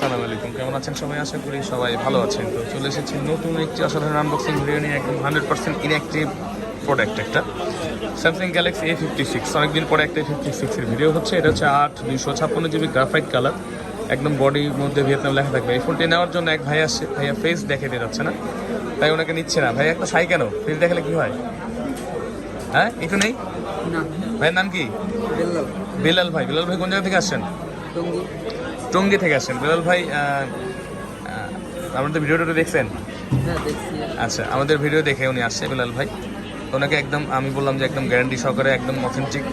আসসালামু আলাইকুম। কেমন আছেন সবাই? আশা করি সবাই ভালো আছেন। তো চলে এসেছি নতুন একটি অসাধারণ আনবক্সিং ভিডিও নিয়ে একদম হান্ড্রেড পার্সেন্ট ইনঅ্যাক্টিভ প্রোডাক্ট একটা। Samsung Galaxy A fifty six অনেকদিন পরে একটা এ ফিফটি সিক্সের ভিডিও হচ্ছে। এটা হচ্ছে আট দুইশো ছাপ্পান্ন জিবি গ্রাফাইট কালার একদম বডির মধ্যে ভিয়েতনাম লেখা থাকবে। এই ফোনটি নেওয়ার জন্য এক ভাই আসছে ভাইয়া ফেস দেখে দিয়ে যাচ্ছে না। তাই ওনাকে নিচ্ছে না। ভাই একটা সাই কেন? ফেস দেখালে কি হয়? হ্যাঁ? একটু নেই? ভাইয়ের নাম কি? বিলাল ভাই। বিলাল ভাই কোন জায়গা থেকে আসছেন? টঙ্গি। টঙ্গী থেকে আসছেন। বেলাল ভাই আমাদের ভিডিওটা দেখছেন? হ্যাঁ আচ্ছা আমাদের ভিডিও দেখে উনি আসছে বেলাল ভাই। ওনাকে একদম আমি বললাম যে একদম গ্যারান্টি সহকারে একদম অথেন্টিক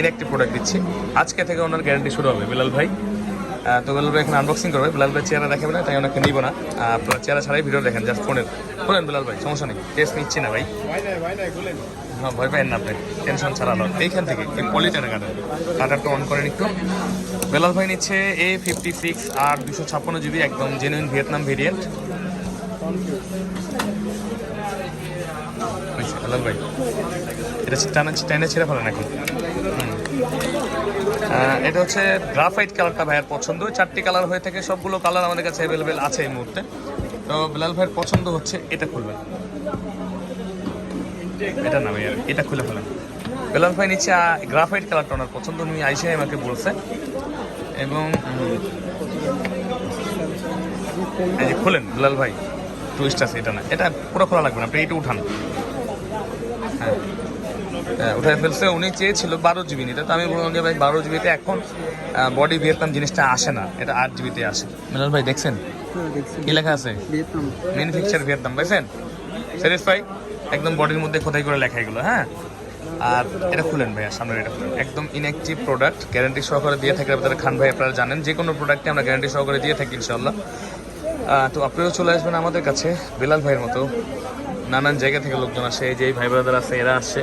ইনএক্টিভ প্রোডাক্ট দিচ্ছি। আজকে থেকে ওনার গ্যারান্টি শুরু হবে বেলাল ভাই। তো বেলাল ভাই এখন আনবক্সিং করবে। বেলাল ভাই চেহারা দেখাবে না তাই ওনাকে নিব না। আপনারা চেহারা ছাড়াই ভিডিও দেখেন জাস্ট ফোনের বলেন বেলাল ভাই, সমস্যা নেই টেস্ট নিচ্ছি না ভাই। হ্যাঁ ভয় পাইন না আপনি টেনশন ছাড়ালো এইখান থেকে ওই পলিটার কাটার কাটারটা অন করেন একটু। বেলাল ভাই নিচ্ছে এ ফিফটি সিক্স আর দুশো ছাপ্পান্ন জিবি একদম জেনুইন ভিয়েতনাম ভেরিয়েন্ট এটা টানা টাইনে ছেড়ে ফেলে নাকি এটা হচ্ছে গ্রাফাইট কালারটা ভাইয়ের পছন্দ। চারটি কালার হয়ে থাকে সবগুলো কালার আমাদের কাছে অ্যাভেলেবেল আছে এই মুহূর্তে। তো বেলাল ভাইয়ের পছন্দ হচ্ছে এটা খুলবেন। এটা না ভাই এটা খুলে ফেলেন। বেলাল ভাই নিচে গ্রাফাইট কালারটা ওনার পছন্দ, উনি আইসে আমাকে বলছে। এবং এই যে খুলেন বেলাল ভাই। টুইস্ট আছে এটা না। এটা পুরো খোলা লাগবে না আপনি এইটা উঠান। হ্যাঁ। হ্যাঁ, উঠে ফেলছে। উনি চেয়েছিল বারো জিবি নিতে তো আমি বললাম যে ভাই বারো জিবিতে এখন বডি ভিয়েতনাম জিনিসটা আসে না। এটা আট জিবিতে আসে। বেলাল ভাই দেখছেন? হ্যাঁ কি লেখা আছে? ম্যানুফ্যাকচার ভিয়েতনাম পাইছেন স্যাটিসফাই একদম বডির মধ্যে খোদাই করে লেখা এগুলো হ্যাঁ? আর এটা খুলেন ভাইয়া সামনের এটা খুলেন। একদম ইনঅ্যাক্টিভ প্রোডাক্ট গ্যারান্টি সহকারে দিয়ে থাকি আপনারা খান ভাই আপনারা জানেন যে কোনো প্রোডাক্টে আমরা গ্যারান্টি সহকারে দিয়ে থাকি ইনশাল্লাহ তো আপনিও চলে আসবেন আমাদের কাছে, বিলাল ভাইয়ের মতো। নানান জায়গা থেকে লোকজন আসে, এই যে এই ভাই ব্রাদার আছে, এরা আসছে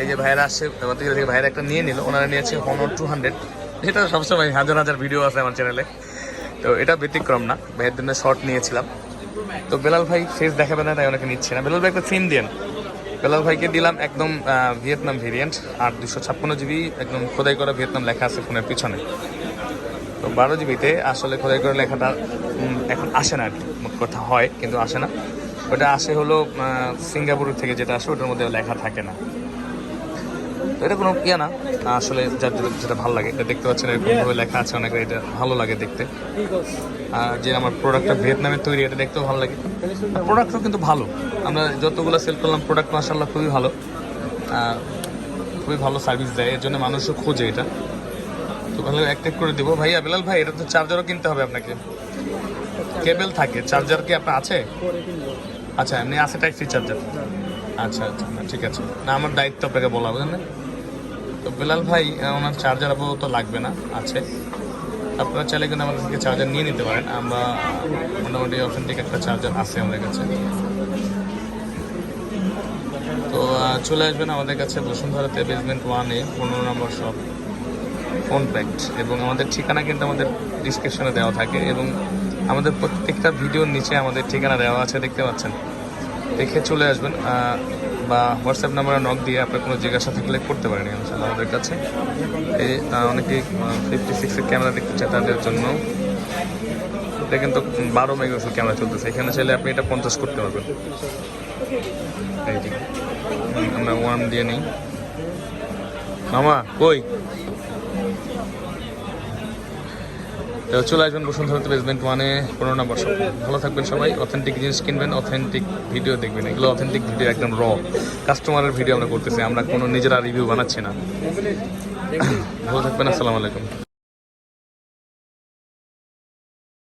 এই যে ভাইয়েরা আসছে থেকে ভাইয়েরা একটা নিয়ে নিল, ওনারা নিয়েছে হনর টু হান্ড্রেড এটা সবসময় হাজার হাজার ভিডিও আছে আমার চ্যানেলে তো এটা ব্যতিক্রম না, ভাইয়ের জন্য শর্ট নিয়েছিলাম। তো বেলাল ভাই ফেস দেখাবে না, তাই ওনাকে নিচ্ছে না। বেলাল ভাই একটা সিম দেন। বেলাল ভাইকে দিলাম একদম ভিয়েতনাম ভেরিয়েন্ট আর দুশো ছাপ্পান্ন জিবি একদম খোদাই করা ভিয়েতনাম লেখা আছে ফোনের পিছনে। তো বারো জিবিতে আসলে খোদাই করে লেখাটা এখন আসে না আর কি। কথা হয়, কিন্তু আসে না। ওটা আসে হলো সিঙ্গাপুর থেকে যেটা আসে, ওটার মধ্যে লেখা থাকে না। তো এটা কোনো ইয়ে না, আসলে যার যেটা- ভালো লাগে। এটা দেখতে পাচ্ছেন এরকমভাবে লেখা আছে অনেকের এটা ভালো লাগে দেখতে। আর যে আমার প্রোডাক্টটা ভিয়েতনামের তৈরি, এটা দেখতেও ভালো লাগে। প্রোডাক্টও কিন্তু ভালো। আমরা যতগুলো সেল করলাম প্রোডাক্ট মাসাল্লাহ খুবই ভালো। খুবই ভালো সার্ভিস দেয়। এর জন্য মানুষও খোঁজে এটা। তো ভালো একটা করে দেবো। ভাইয়া বিলাল ভাই এটা তো চার্জারও কিনতে হবে আপনাকে। কেবল থাকে। চার্জার কি আপনার আছে? আচ্ছা এমনি আছে টাইপ সি চার্জার আচ্ছা আচ্ছা না, ঠিক আছে। না আমার দায়িত্ব আপনাকে বলা বুঝলেন? তো বিলাল ভাই ওনার চার্জার আপাতত লাগবে না আছে। আপনারা চাইলে কিন্তু আমাদের থেকে চার্জার নিয়ে নিতে পারেন। আমরা মোটামুটি অথেন্টিক একটা চার্জার আছে আমাদের কাছে। তো চলে আসবেন আমাদের কাছে বসুন্ধরাতে বেসমেন্ট ওয়ানে পনেরো নম্বর শপ ফোন প্যাক্ট এবং আমাদের ঠিকানা কিন্তু আমাদের ডিসক্রিপশনে দেওয়া থাকে এবং আমাদের প্রত্যেকটা ভিডিওর নিচে আমাদের ঠিকানা দেওয়া আছে, দেখতে পাচ্ছেন? দেখে চলে আসবেন বা হোয়াটসঅ্যাপ নাম্বারে নক দিয়ে আপনার কোনো জিজ্ঞাসা থাকলে করতে পারেন ইনশাল্লাহ আমাদের কাছে। এই অনেকেই ফিফটি সিক্সের ক্যামেরা দেখতে চায় তাদের জন্য। এটা কিন্তু বারো মেগাপিক্সেল ক্যামেরা চলতেছে, এখানে চাইলে আপনি এটা পঞ্চাশ করতে পারবেন। আমরা ওয়ান দিয়ে নিই। মামা, কই? তো চলে আসবেন বসুন্ধরাতে বেসমেন্ট ওয়ানে, পনেরো নম্বর শপ। ভালো থাকবেন সবাই অথেন্টিক জিনিস কিনবেন অথেন্টিক ভিডিও দেখবেন। এগুলো অথেন্টিক ভিডিও একদম র কাস্টমারের ভিডিও আমরা করতেছি, আমরা কোনো নিজেরা রিভিউ বানাচ্ছি না। ভালো থাকবেন, আসসালামু আলাইকুম।